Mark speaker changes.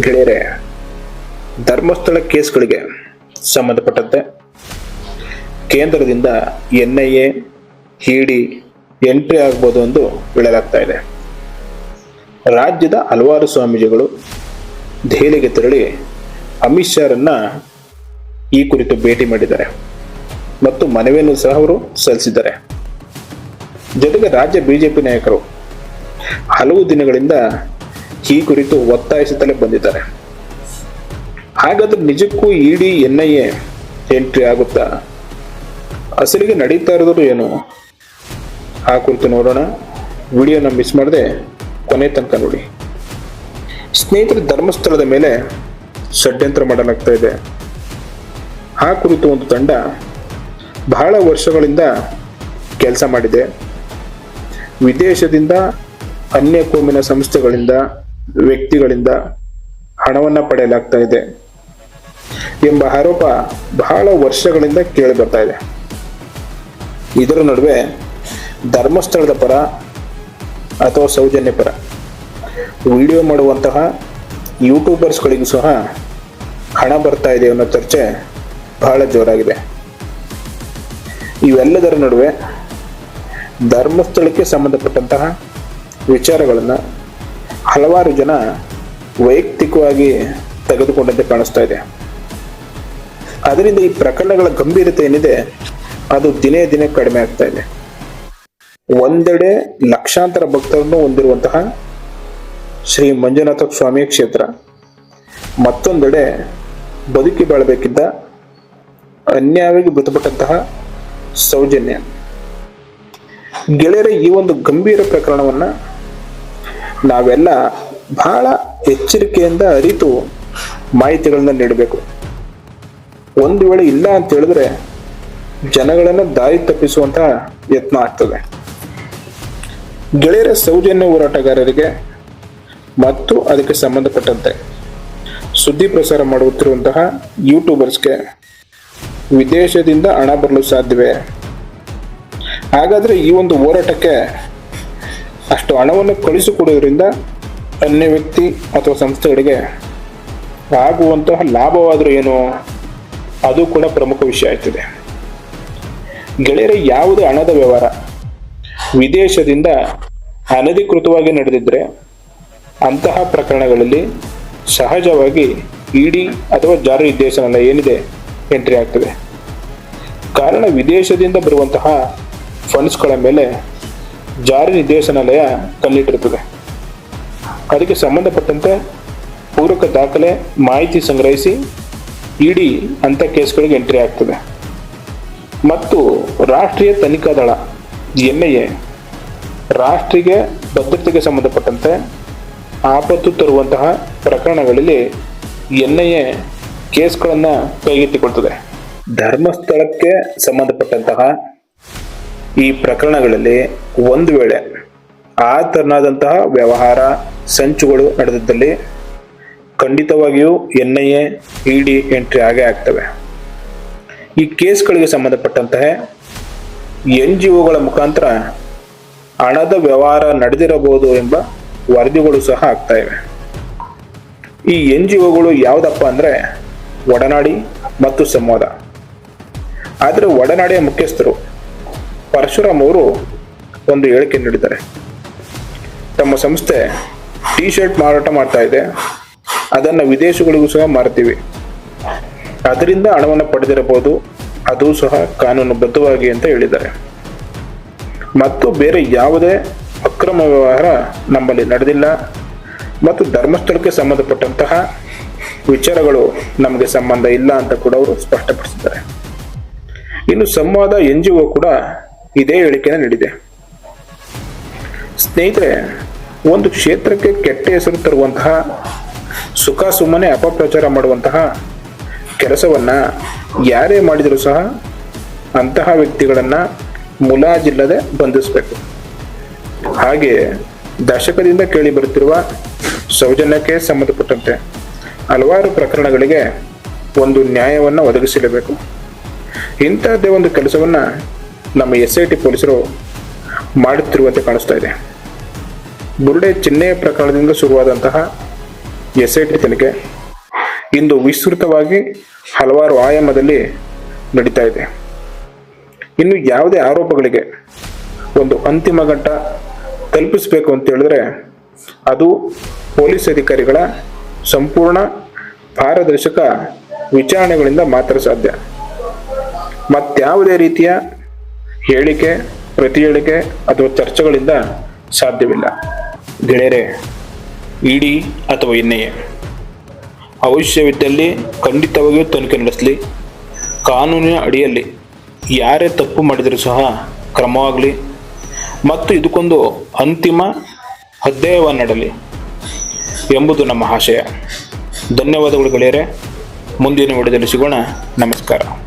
Speaker 1: ಗೆಳೆಯರೆ, ಧರ್ಮಸ್ಥಳ ಕೇಸ್ಗಳಿಗೆ ಸಂಬಂಧಪಟ್ಟಂತೆ ಕೇಂದ್ರದಿಂದ N I A ED entry ಆಗ್ಬೋದು ಎಂದು ಹೇಳಲಾಗ್ತಾ ಇದೆ. ರಾಜ್ಯದ ಹಲವಾರು ಸ್ವಾಮೀಜಿಗಳು ದೆಹಲಿಗೆ ತೆರಳಿ ಅಮಿತ್ ಶಾರನ್ನ ಈ ಕುರಿತು ಭೇಟಿ ಮಾಡಿದ್ದಾರೆ ಮತ್ತು ಮನವಿಯನ್ನು ಸಹ ಅವರು ಸಲ್ಲಿಸಿದ್ದಾರೆ. ಜೊತೆಗೆ ರಾಜ್ಯ ಬಿಜೆಪಿ ನಾಯಕರು ಹಲವು ದಿನಗಳಿಂದ ಈ ಕುರಿತು ಒತ್ತಾಯಿಸುತ್ತಲೇ ಬಂದಿದ್ದಾರೆ. ಹಾಗಾದ್ರೆ ನಿಜಕ್ಕೂ ED N I A entry ಆಗುತ್ತಾ? ಅಸಲಿಗೆ ನಡೀತಾ ಇರೋದು ಏನು? ಆ ಕುರಿತು ನೋಡೋಣ. ವಿಡಿಯೋನ ಮಿಸ್ ಮಾಡದೆ ಕೊನೆ ತನಕ ನೋಡಿ. ಸ್ನೇಹಿತರ, ಧರ್ಮಸ್ಥಳದ ಮೇಲೆ ಷಡ್ಯಂತ್ರ ಮಾಡಲಾಗ್ತಾ ಇದೆ. ಆ ಕುರಿತು ಒಂದು ತಂಡ ಬಹಳ ವರ್ಷಗಳಿಂದ ಕೆಲಸ ಮಾಡಿದೆ. ವಿದೇಶದಿಂದ ಅನ್ಯ ಕೋಮಿನ ಸಂಸ್ಥೆಗಳಿಂದ ವ್ಯಕ್ತಿಗಳಿಂದ ಹಣವನ್ನ ಪಡೆಯಲಾಗ್ತಾ ಇದೆ ಎಂಬ ಆರೋಪ ಬಹಳ ವರ್ಷಗಳಿಂದ ಕೇಳಿ ಬರ್ತಾ ಇದೆ. ಇದರ ನಡುವೆ ಧರ್ಮಸ್ಥಳದ ಪರ ಅಥವಾ ಸೌಜನ್ಯ ಪರ ವಿಡಿಯೋ ಮಾಡುವಂತಹ ಯೂಟ್ಯೂಬರ್ಸ್ಗಳಿಗೂ ಸಹ ಹಣ ಬರ್ತಾ ಇದೆ ಅನ್ನೋ ಚರ್ಚೆ ಬಹಳ ಜೋರಾಗಿದೆ. ಇವೆಲ್ಲದರ ನಡುವೆ ಧರ್ಮಸ್ಥಳಕ್ಕೆ ಸಂಬಂಧಪಟ್ಟಂತಹ ವಿಚಾರಗಳನ್ನು ಹಲವಾರು ಜನ ವೈಯಕ್ತಿಕವಾಗಿ ತೆಗೆದುಕೊಂಡಂತೆ ಕಾಣಿಸ್ತಾ ಇದೆ. ಅದರಿಂದ ಈ ಪ್ರಕರಣಗಳ ಗಂಭೀರತೆ ಏನಿದೆ, ಅದು ದಿನೇ ದಿನೇ ಕಡಿಮೆ ಆಗ್ತಾ ಇದೆ. ಒಂದೆಡೆ ಲಕ್ಷಾಂತರ ಭಕ್ತರನ್ನು ಹೊಂದಿರುವಂತಹ ಶ್ರೀ ಮಂಜುನಾಥ ಸ್ವಾಮಿ ಕ್ಷೇತ್ರ, ಮತ್ತೊಂದೆಡೆ ಬದುಕಿ ಬಾಳಬೇಕಿದ್ದ ಅನ್ಯಾಯವಾಗಿ ಮೃತಪಟ್ಟಂತಹ ಸೌಜನ್ಯ. ಗೆಳೆಯರ ಈ ಒಂದು ಗಂಭೀರ ಪ್ರಕರಣವನ್ನ ನಾವೆಲ್ಲ ಬಹಳ ಎಚ್ಚರಿಕೆಯಿಂದ ಅರಿತು ಮಾಹಿತಿಗಳನ್ನ ನೀಡಬೇಕು. ಒಂದು ವೇಳೆ ಇಲ್ಲ ಅಂತ ಹೇಳಿದ್ರೆ ಜನಗಳನ್ನ ದಾರಿ ತಪ್ಪಿಸುವಂತ ಯತ್ನ ಆಗ್ತದೆ. ಗೆಳೆಯರ ಸೌಜನ್ಯ ಹೋರಾಟಗಾರರಿಗೆ ಮತ್ತು ಅದಕ್ಕೆ ಸಂಬಂಧಪಟ್ಟಂತೆ ಸುದ್ದಿ ಪ್ರಸಾರ ಮಾಡುತ್ತಿರುವಂತಹ ಯೂಟ್ಯೂಬರ್ಸ್ಗೆ ವಿದೇಶದಿಂದ ಹಣ ಬರಲು ಸಾಧ್ಯವೇ? ಹಾಗಾದ್ರೆ ಈ ಒಂದು ಹೋರಾಟಕ್ಕೆ ಅಷ್ಟು ಹಣವನ್ನು ಕಳಿಸಿಕೊಡೋದ್ರಿಂದ ಅನ್ಯ ವ್ಯಕ್ತಿ ಅಥವಾ ಸಂಸ್ಥೆಗಳಿಗೆ ಆಗುವಂತಹ ಲಾಭವಾದರೂ ಏನು, ಅದು ಕೂಡ ಪ್ರಮುಖ ವಿಷಯ ಆಗ್ತದೆ. ಗೆಳೆಯರ ಯಾವುದೇ ಹಣದ ವ್ಯವಹಾರ ವಿದೇಶದಿಂದ ಅನಧಿಕೃತವಾಗಿ ನಡೆದಿದ್ರೆ ಅಂತಹ ಪ್ರಕರಣಗಳಲ್ಲಿ ಸಹಜವಾಗಿ ಇಡಿ ಅಥವಾ ಜಾರಿ ನಿರ್ದೇಶನಾಲಯ ಏನಿದೆ ಎಂಟ್ರಿ ಆಗ್ತದೆ. ಕಾರಣ ವಿದೇಶದಿಂದ ಬರುವಂತಹ ಫಂಡ್ಸ್ಗಳ ಮೇಲೆ ಜಾರಿ ನಿರ್ದೇಶನಾಲಯ ಕಣ್ಣಿಟ್ಟಿರುತ್ತದೆ ಅದಕ್ಕೆ ಸಂಬಂಧಪಟ್ಟಂತೆ ಪೂರಕ ದಾಖಲೆ ಮಾಹಿತಿ ಸಂಗ್ರಹಿಸಿ ಇಡಿ ಅಂತ ಕೇಸ್ಗಳಿಗೆ ಎಂಟ್ರಿ ಆಗ್ತದೆ. ಮತ್ತು ರಾಷ್ಟ್ರೀಯ ತನಿಖಾ ದಳ, ಎನ್ ಐ ಎ ರಾಷ್ಟ್ರೀಯ ಭದ್ರತೆಗೆ ಸಂಬಂಧಪಟ್ಟಂತೆ ಆಪತ್ತು ತರುವಂತಹ ಪ್ರಕರಣಗಳಲ್ಲಿ ಎನ್ ಐ ಎ ಕೇಸ್ಗಳನ್ನು ಕೈಗೆತ್ತಿಕೊಳ್ತದೆ. ಧರ್ಮಸ್ಥಳಕ್ಕೆ ಸಂಬಂಧಪಟ್ಟಂತಹ ಈ ಪ್ರಕರಣಗಳಲ್ಲಿ ಒಂದು ವೇಳೆ ಆ ತೆರನಾದಂತಹ ವ್ಯವಹಾರ ಸಂಚುಗಳು ನಡೆದಿದ್ದಲ್ಲಿ ಖಂಡಿತವಾಗಿಯೂ N I A ED entry ಆಗೇ ಆಗ್ತವೆ. ಈ ಕೇಸ್ಗಳಿಗೆ ಸಂಬಂಧಪಟ್ಟಂತಹ ಎನ್ ಜಿ ಒಗಳ ಮುಖಾಂತರ ಹಣದ ವ್ಯವಹಾರ ನಡೆದಿರಬಹುದು ಎಂಬ ವರದಿಗಳು ಸಹ ಆಗ್ತಾ ಇವೆ. ಈ ಎನ್ ಜಿ ಒಗಳು ಯಾವುದಪ್ಪ ಅಂದರೆ ಒಡನಾಡಿ ಮತ್ತು ಸಂವಾದ. ಆದರೆ ಒಡನಾಡಿಯ ಮುಖ್ಯಸ್ಥರು ಪರಶುರಾಮ್ ಅವರು ಒಂದು ಹೇಳಿಕೆ ನೀಡಿದ್ದಾರೆ. ತಮ್ಮ ಸಂಸ್ಥೆ ಟಿ ಶರ್ಟ್ ಮಾರಾಟ ಮಾಡ್ತಾ ಇದೆ. ಅದನ್ನು ವಿದೇಶಗಳಿಗೂ ಸಹ ಮಾರ್ತೀವಿ ಅದರಿಂದ ಹಣವನ್ನು ಪಡೆದಿರಬಹುದು. ಅದು ಸಹ ಕಾನೂನುಬದ್ಧವಾಗಿ ಅಂತ ಹೇಳಿದ್ದಾರೆ. ಮತ್ತು ಬೇರೆ ಯಾವುದೇ ಅಕ್ರಮ ವ್ಯವಹಾರ ನಮ್ಮಲ್ಲಿ ನಡೆದಿಲ್ಲ. ಮತ್ತು ಧರ್ಮಸ್ಥಳಕ್ಕೆ ಸಂಬಂಧಪಟ್ಟಂತಹ ವಿಚಾರಗಳು ನಮಗೆ ಸಂಬಂಧ ಇಲ್ಲ ಅಂತ ಕೂಡ ಅವರು ಸ್ಪಷ್ಟಪಡಿಸಿದ್ದಾರೆ. ಇನ್ನು ಸಂವಾದ ಎನ್ ಜಿ ಒ ಕೂಡ ಇದೇ ಹೇಳಿಕೆನ ನೀಡಿದೆ. ಸ್ನೇಹಿತರೆ, ಒಂದು ಕ್ಷೇತ್ರಕ್ಕೆ ಕೆಟ್ಟ ಹೆಸರು ತರುವಂತಹ ಸುಖ ಸುಮ್ಮನೆ ಅಪಪ್ರಚಾರ ಮಾಡುವಂತಹ ಕೆಲಸವನ್ನ ಯಾರೇ ಮಾಡಿದರೂ ಸಹ ಅಂತಹ ವ್ಯಕ್ತಿಗಳನ್ನ ಮುಲಾಜಿಲ್ಲದೆ ಬಂಧಿಸಬೇಕು. ಹಾಗೆ ದಶಕದಿಂದ ಕೇಳಿ ಬರುತ್ತಿರುವ ಸೌಜನ್ಯಕ್ಕೆ ಸಂಬಂಧಪಟ್ಟಂತೆ ಹಲವಾರು ಪ್ರಕರಣಗಳಿಗೆ ಒಂದು ನ್ಯಾಯವನ್ನು ಒದಗಿಸಲೇಬೇಕು. ಇಂತಹದ್ದೇ ಒಂದು ಕೆಲಸವನ್ನ ನಮ್ಮ ಎಸ್ ಐ ಟಿ ಪೊಲೀಸರು ಮಾಡುತ್ತಿರುವಂತೆ ಕಾಣಿಸ್ತಾ ಇದೆ. ಬುರುಡೆ ಚಿನ್ನೆಯ ಪ್ರಕರಣದಿಂದ ಶುರುವಾದಂತಹ ಎಸ್ ಐ ಟಿ ತನಿಖೆ ಇಂದು ವಿಸ್ತೃತವಾಗಿ ಹಲವಾರು ಆಯಾಮದಲ್ಲಿ ನಡೀತಾ ಇದೆ. ಇನ್ನು ಯಾವುದೇ ಆರೋಪಗಳಿಗೆ ಒಂದು ಅಂತಿಮ ಘಟ್ಟ ತಲುಪಿಸಬೇಕು ಅಂತ ಹೇಳಿದ್ರೆ ಅದು ಪೊಲೀಸ್ ಅಧಿಕಾರಿಗಳ ಸಂಪೂರ್ಣ ಪಾರದರ್ಶಕ ವಿಚಾರಣೆಗಳಿಂದ ಮಾತ್ರ ಸಾಧ್ಯ. ಮತ್ತಾವುದೇ ರೀತಿಯ ಹೇಳಿಕೆ, ಪ್ರತಿ ಹೇಳಿಕೆ ಅಥವಾ ಚರ್ಚೆಗಳಿಂದ ಸಾಧ್ಯವಿಲ್ಲ. ಗೆಳೆಯರೆ, ಇಡಿ ಅಥವಾ ಎನ್ಐಎ ಅವಶ್ಯವಿದ್ದಲ್ಲಿ ಖಂಡಿತವಾಗಿಯೂ ತನಿಖೆ ನಡೆಸಲಿ. ಕಾನೂನಿನ ಅಡಿಯಲ್ಲಿ ಯಾರೇ ತಪ್ಪು ಮಾಡಿದರೂ ಸಹ ಕ್ರಮವಾಗಲಿ. ಮತ್ತು ಇದಕ್ಕೊಂದು ಅಂತಿಮ ಅಧ್ಯಾಯವನ್ನಡಲಿ ಎಂಬುದು ನಮ್ಮ ಆಶಯ. ಧನ್ಯವಾದಗಳು ಗೆಳೆಯರೆ. ಮುಂದಿನ ವಿಡಿಯೋದಲ್ಲಿ ಸಿಗೋಣ. ನಮಸ್ಕಾರ.